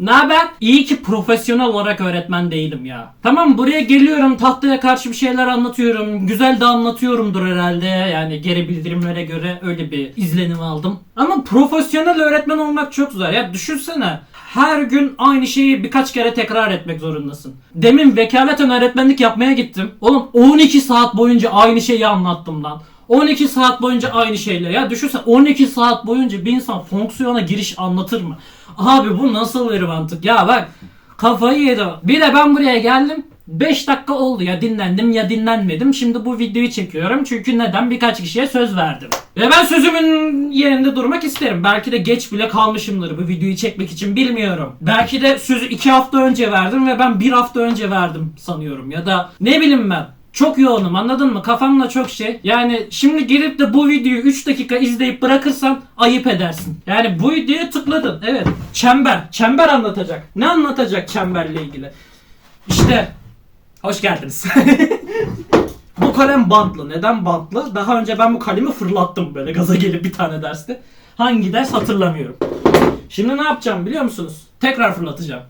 Ne haber? İyi ki profesyonel olarak öğretmen değilim ya. Tamam buraya geliyorum tahtaya karşı bir şeyler anlatıyorum. Güzel de anlatıyorumdur herhalde. Yani geri bildirimlere göre öyle bir izlenim aldım. Ama profesyonel öğretmen olmak çok zor. Ya düşünsene. Her gün aynı şeyi birkaç kere tekrar etmek zorundasın. Demin vekaleten öğretmenlik yapmaya gittim. Oğlum 12 saat boyunca aynı şeyi anlattım lan. 12 saat boyunca aynı şeyler. Ya düşünsen 12 saat boyunca bir insan fonksiyona giriş anlatır mı? Abi bu nasıl bir mantık? Ya bak kafayı yedi. Bir de ben buraya geldim. 5 dakika oldu ya dinlendim ya dinlenmedim. Şimdi bu videoyu çekiyorum. Çünkü neden? Birkaç kişiye söz verdim. Ve ben sözümün yerinde durmak isterim. Belki de geç bile kalmışımdır bu videoyu çekmek için bilmiyorum. Belki de sözü 2 hafta önce verdim ve ben 1 hafta önce verdim sanıyorum. Ya da ne bileyim ben. Çok yoğunum anladın mı? Kafamda çok şey. Yani şimdi girip de bu videoyu 3 dakika izleyip bırakırsan ayıp edersin. Yani bu videoya tıkladın. Evet. Çember. Çember anlatacak. Ne anlatacak çemberle ilgili? İşte. Hoş geldiniz. bu kalem bantlı. Neden bantlı? Daha önce ben bu kalemi fırlattım böyle gaza gelip bir tane derste. Hangi ders hatırlamıyorum. Şimdi ne yapacağım biliyor musunuz? Tekrar fırlatacağım.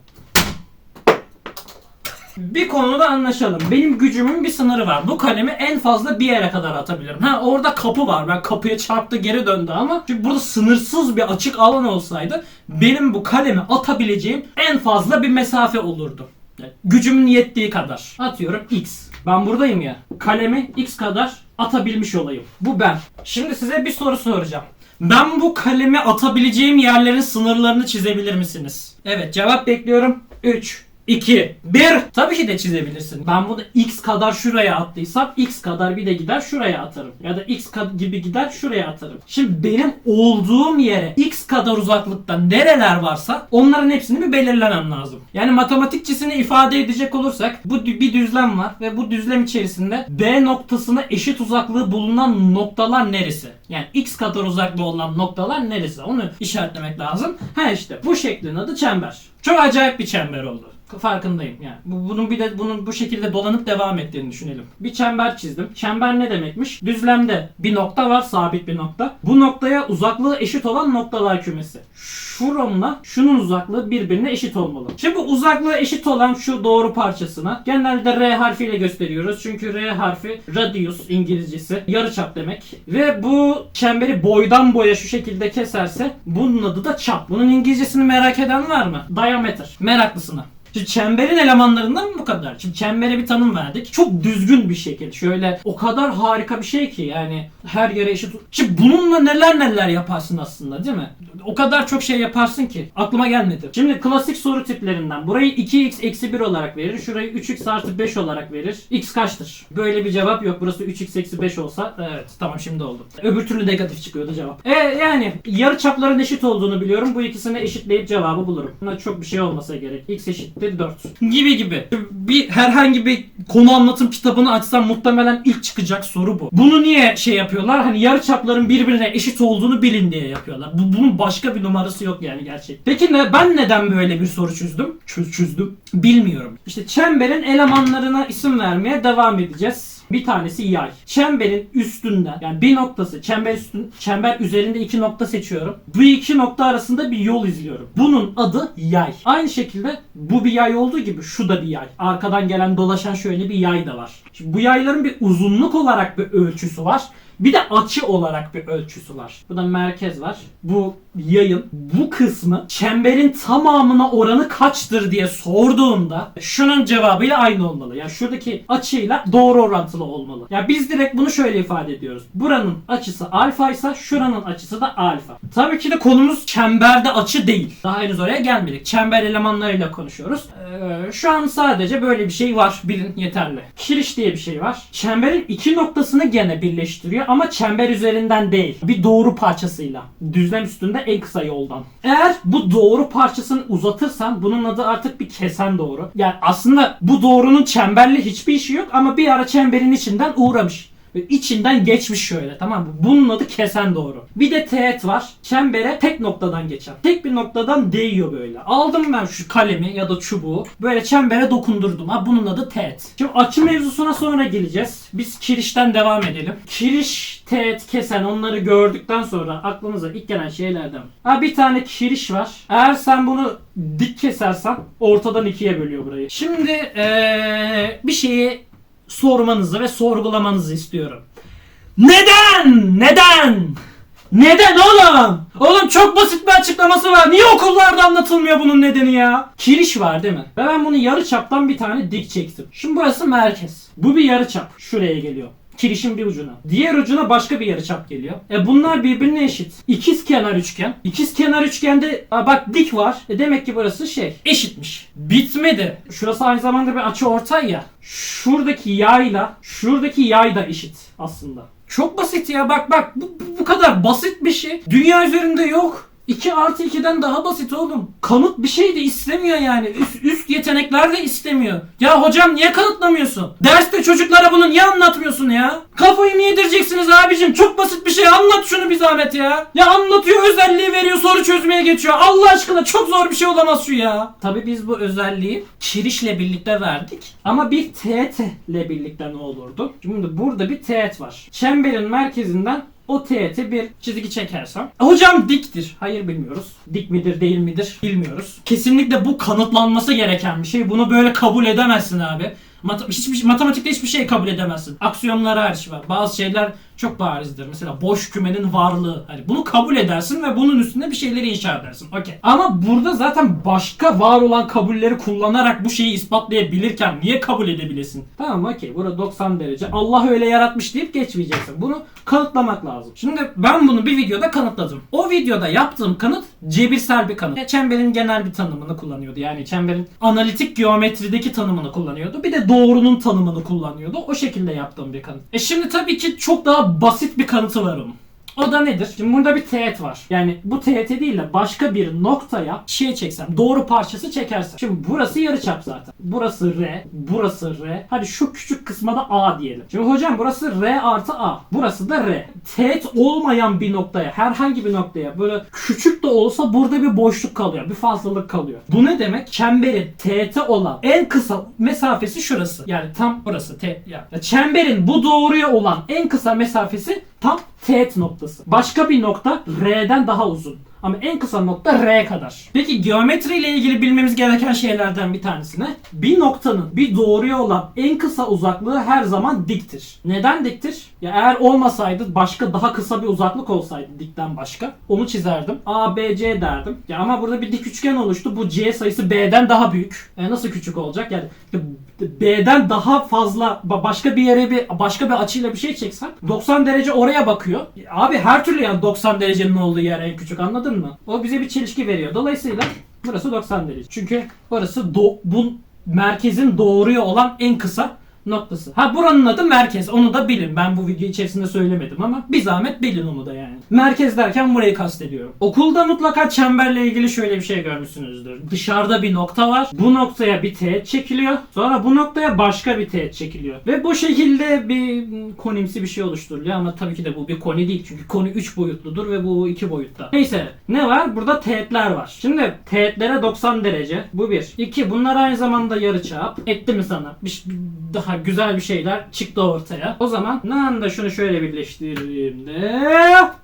Bir konuda anlaşalım. Benim gücümün bir sınırı var. Bu kalemi en fazla bir yere kadar atabilirim. Ha orada kapı var. Ben kapıya çarptı geri döndü ama çünkü burada sınırsız bir açık alan olsaydı benim bu kalemi atabileceğim en fazla bir mesafe olurdu. Yani gücümün yettiği kadar. Atıyorum X. Ben buradayım ya. Kalemi X kadar atabilmiş olayım. Bu ben. Şimdi size bir soru soracağım. Ben bu kalemi atabileceğim yerlerin sınırlarını çizebilir misiniz? Evet cevap bekliyorum. 3 2 1 Tabii ki de çizebilirsin. Ben bunu x kadar şuraya attıysam x kadar bir de gider şuraya atarım. Ya da x gibi gider şuraya atarım. Şimdi benim olduğum yere x kadar uzaklıkta nereler varsa onların hepsini bir belirlemem lazım. Yani matematikçisini ifade edecek olursak bu bir düzlem var ve bu düzlem içerisinde B noktasına eşit uzaklığı bulunan noktalar neresi? Yani x kadar uzaklığı olan noktalar neresi? Onu işaretlemek lazım. Ha işte bu şeklin adı çember. Çok acayip bir çember oldu. Farkındayım yani. Bu- Bunun bir de bunun bu şekilde dolanıp devam ettiğini düşünelim. Bir çember çizdim. Çember ne demekmiş? Düzlemde bir nokta var, sabit bir nokta. Bu noktaya uzaklığı eşit olan noktalar kümesi. Şuramla şunun uzaklığı birbirine eşit olmalı. Şimdi bu uzaklığı eşit olan şu doğru parçasına genelde R harfiyle gösteriyoruz. Çünkü R harfi radius İngilizcesi yarıçap demek. Ve bu çemberi boydan boya şu şekilde keserse bunun adı da çap. Bunun İngilizcesini merak eden var mı? Diameter. Meraklısına. Şimdi çemberin elemanlarından bu kadar. Şimdi çembere bir tanım verdik. Çok düzgün bir şekil. Şöyle o kadar harika bir şey ki yani her yere eşit. Şimdi bununla neler neler yaparsın aslında değil mi? O kadar çok şey yaparsın ki aklıma gelmedi. Şimdi klasik soru tiplerinden burayı 2x eksi 1 olarak verir. Şurayı 3x artı 5 olarak verir. x kaçtır? Böyle bir cevap yok. Burası 3x eksi 5 olsa evet tamam şimdi oldu. Öbür türlü negatif çıkıyordu cevap. E yani yarı çapların eşit olduğunu biliyorum. Bu ikisini eşitleyip cevabı bulurum. Buna çok bir şey olmasa gerek. x eşittir 4. Gibi gibi. Bir herhangi bir konu anlatım kitabını açsam muhtemelen ilk çıkacak soru bu. Bunu niye şey yapıyorlar? Hani yarı çapların birbirine eşit olduğunu bilin diye yapıyorlar. Bu, bunun başka bir numarası yok yani gerçek. Peki ne, ben neden böyle bir soru çözdüm? Çöz, çözdüm. Bilmiyorum. İşte çemberin elemanlarına isim vermeye devam edeceğiz. Bir tanesi yay. Çemberin üstünden yani bir noktası çember üstün çember üzerinde iki nokta seçiyorum. Bu iki nokta arasında bir yol izliyorum. Bunun adı yay. Aynı şekilde bu bir yay olduğu gibi şu da bir yay. Arkadan gelen dolaşan şöyle bir yay da var. Şimdi bu yayların bir uzunluk olarak bir ölçüsü var. Bir de açı olarak bir ölçüsü var. Burada merkez var. Bu yayın bu kısmı çemberin tamamına oranı kaçtır diye sorduğumda şunun cevabıyla aynı olmalı. Yani şuradaki açıyla doğru orantılı olmalı. Ya biz direkt bunu şöyle ifade ediyoruz. Buranın açısı alfa ise şuranın açısı da alfa. Tabii ki de konumuz çemberde açı değil. Daha henüz oraya gelmedik. Çember elemanlarıyla konuşuyoruz. Ee, şu an sadece böyle bir şey var. Bilin yeterli. Kiriş diye bir şey var. Çemberin iki noktasını gene birleştiriyor ama çember üzerinden değil. Bir doğru parçasıyla. Düzlem üstünde en kısa yoldan. Eğer bu doğru parçasını uzatırsan bunun adı artık bir kesen doğru. Yani aslında bu doğrunun çemberle hiçbir işi yok ama bir ara çemberin içinden uğramış. Ve içinden geçmiş şöyle tamam mı? Bunun adı kesen doğru. Bir de teğet var. Çembere tek noktadan geçen. Tek bir noktadan değiyor böyle. Aldım ben şu kalemi ya da çubuğu. Böyle çembere dokundurdum. Ha bunun adı teğet. Şimdi açı mevzusuna sonra geleceğiz. Biz kirişten devam edelim. Kiriş, teğet, kesen onları gördükten sonra aklımıza ilk gelen şeylerden. Ha bir tane kiriş var. Eğer sen bunu dik kesersen ortadan ikiye bölüyor burayı. Şimdi ee, bir şeyi sormanızı ve sorgulamanızı istiyorum. Neden? Neden? Neden oğlum? Oğlum çok basit bir açıklaması var. Niye okullarda anlatılmıyor bunun nedeni ya? Kiriş var değil mi? Ve ben bunu yarı çaptan bir tane dik çektim. Şimdi burası merkez. Bu bir yarı çap. Şuraya geliyor. Kirişin bir ucuna. Diğer ucuna başka bir yarıçap geliyor. E bunlar birbirine eşit. İkiz kenar üçgen. İkiz kenar üçgende bak dik var. E demek ki burası şey eşitmiş. Bitmedi. Şurası aynı zamanda bir açı ortay ya. Şuradaki yayla şuradaki yay da eşit aslında. Çok basit ya bak bak bu, bu kadar basit bir şey. Dünya üzerinde yok. 2 artı 2'den daha basit oğlum. Kanıt bir şey de istemiyor yani. Üst, üst yetenekler de istemiyor. Ya hocam niye kanıtlamıyorsun? Derste çocuklara bunu niye anlatmıyorsun ya? Kafayı mı yedireceksiniz abicim? Çok basit bir şey. Anlat şunu bir zahmet ya. Ya anlatıyor özelliği veriyor soru çözmeye geçiyor. Allah aşkına çok zor bir şey olamaz şu ya. Tabi biz bu özelliği kirişle birlikte verdik. Ama bir teğet ile birlikte ne olurdu? Şimdi burada bir teğet var. Çemberin merkezinden o teğete bir çizgi çekersem. Hocam diktir. Hayır bilmiyoruz. Dik midir değil midir bilmiyoruz. Kesinlikle bu kanıtlanması gereken bir şey. Bunu böyle kabul edemezsin abi. Mat- hiçbir, matematikte hiçbir şey kabul edemezsin. Aksiyonlar hariç var. Bazı şeyler çok barizdir. Mesela boş kümenin varlığı. Hani bunu kabul edersin ve bunun üstünde bir şeyleri inşa edersin. Okey. Ama burada zaten başka var olan kabulleri kullanarak bu şeyi ispatlayabilirken niye kabul edebilesin? Tamam okey. Burada 90 derece. Allah öyle yaratmış deyip geçmeyeceksin. Bunu kanıtlamak lazım. Şimdi ben bunu bir videoda kanıtladım. O videoda yaptığım kanıt cebirsel bir kanıt. Çemberin genel bir tanımını kullanıyordu. Yani çemberin analitik geometrideki tanımını kullanıyordu. Bir de doğrunun tanımını kullanıyordu. O şekilde yaptığım bir kanıt. E şimdi tabii ki çok daha basit bir kanıtı var onun. O da nedir? Şimdi burada bir teğet var. Yani bu teğete değil de başka bir noktaya şey çeksem, doğru parçası çekersem. Şimdi burası yarıçap zaten. Burası R, burası R. Hadi şu küçük kısma da A diyelim. Şimdi hocam burası R artı A. Burası da R. Teğet olmayan bir noktaya, herhangi bir noktaya böyle küçük de olsa burada bir boşluk kalıyor. Bir fazlalık kalıyor. Bu ne demek? Çemberin teğete olan en kısa mesafesi şurası. Yani tam burası. Te yani çemberin bu doğruya olan en kısa mesafesi tam teğet noktası. Başka bir nokta R'den daha uzun. Ama en kısa nokta R kadar. Peki geometri ile ilgili bilmemiz gereken şeylerden bir tanesi ne? Bir noktanın bir doğruya olan en kısa uzaklığı her zaman diktir. Neden diktir? Ya eğer olmasaydı başka daha kısa bir uzaklık olsaydı dikten başka onu çizerdim. A, B, C derdim. Ya ama burada bir dik üçgen oluştu. Bu C sayısı B'den daha büyük. E nasıl küçük olacak? Yani B'den daha fazla ba- başka bir yere bir başka bir açıyla bir şey çeksen 90 derece oraya bakıyor. Abi her türlü yani 90 derecenin olduğu yer en küçük anladın mı? O bize bir çelişki veriyor. Dolayısıyla burası 90 derece. Çünkü burası do- bu merkezin doğruya olan en kısa noktası. Ha buranın adı merkez. Onu da bilin. Ben bu video içerisinde söylemedim ama bir zahmet bilin onu da yani. Merkez derken burayı kastediyorum. Okulda mutlaka çemberle ilgili şöyle bir şey görmüşsünüzdür. Dışarıda bir nokta var. Bu noktaya bir teğet çekiliyor. Sonra bu noktaya başka bir teğet çekiliyor. Ve bu şekilde bir konimsi bir şey oluşturuluyor ama tabii ki de bu bir koni değil. Çünkü koni 3 boyutludur ve bu 2 boyutta. Neyse ne var? Burada teğetler var. Şimdi teğetlere 90 derece. Bu bir. İki. Bunlar aynı zamanda yarıçap. Etti mi sana? Bir, daha güzel bir şeyler çıktı ortaya. O zaman ne anda şunu şöyle birleştirdiğimde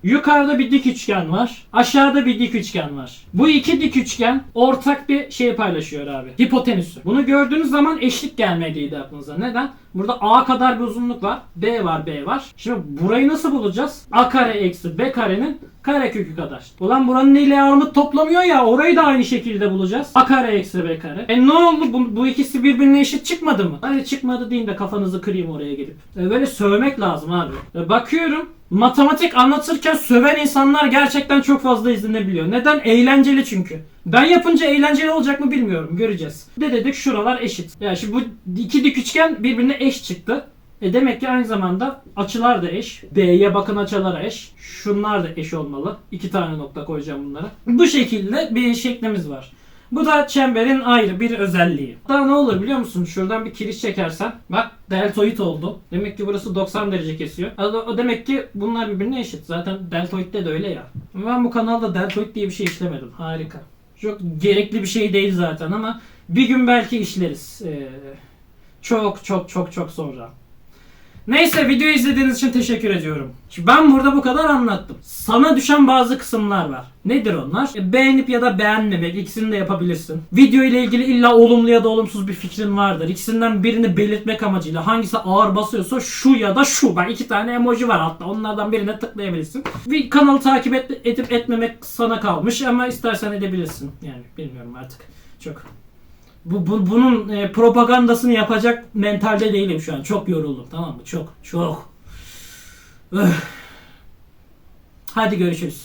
yukarıda bir dik üçgen var. Aşağıda bir dik üçgen var. Bu iki dik üçgen ortak bir şey paylaşıyor abi. Hipotenüsü. Bunu gördüğünüz zaman eşlik gelmeliydi aklınıza. Neden? Burada A kadar bir uzunluk var. B var, B var. Şimdi burayı nasıl bulacağız? A kare eksi B karenin karekökü kadar. Ulan buranın ile armut toplamıyor ya orayı da aynı şekilde bulacağız. A kare eksi B kare. E ne oldu? Bu, bu ikisi birbirine eşit çıkmadı mı? Hadi çıkmadı deyin de kafanızı kırayım oraya gelip. E böyle sövmek lazım abi. E bakıyorum matematik anlatırken söven insanlar gerçekten çok fazla izlenebiliyor. Neden? Eğlenceli çünkü. Ben yapınca eğlenceli olacak mı bilmiyorum. Göreceğiz. De dedik şuralar eşit. Yani şimdi bu iki dik üçgen birbirine eş çıktı. E demek ki aynı zamanda açılar da eş. B'ye bakın açılar eş. Şunlar da eş olmalı. İki tane nokta koyacağım bunlara. Bu şekilde bir şeklimiz var. Bu da çemberin ayrı bir özelliği. Daha ne olur biliyor musun? Şuradan bir kiriş çekersen bak deltoid oldu. Demek ki burası 90 derece kesiyor. O demek ki bunlar birbirine eşit. Zaten deltoidde de öyle ya. Ben bu kanalda deltoid diye bir şey işlemedim. Harika. Çok gerekli bir şey değil zaten ama bir gün belki işleriz. Ee, çok çok çok çok sonra. Neyse videoyu izlediğiniz için teşekkür ediyorum. Şimdi ben burada bu kadar anlattım. Sana düşen bazı kısımlar var. Nedir onlar? E, Beğenip ya da beğenmemek ikisini de yapabilirsin. Video ile ilgili illa olumlu ya da olumsuz bir fikrin vardır. İkisinden birini belirtmek amacıyla hangisi ağır basıyorsa şu ya da şu. Bak iki tane emoji var hatta onlardan birine tıklayabilirsin. Bir kanalı takip et, edip etmemek sana kalmış ama istersen edebilirsin. Yani bilmiyorum artık. Çok bu, bu- bunun e, propagandasını yapacak mentalde değilim şu an. Çok yoruldum tamam mı? Çok çok. Öh. Hadi görüşürüz.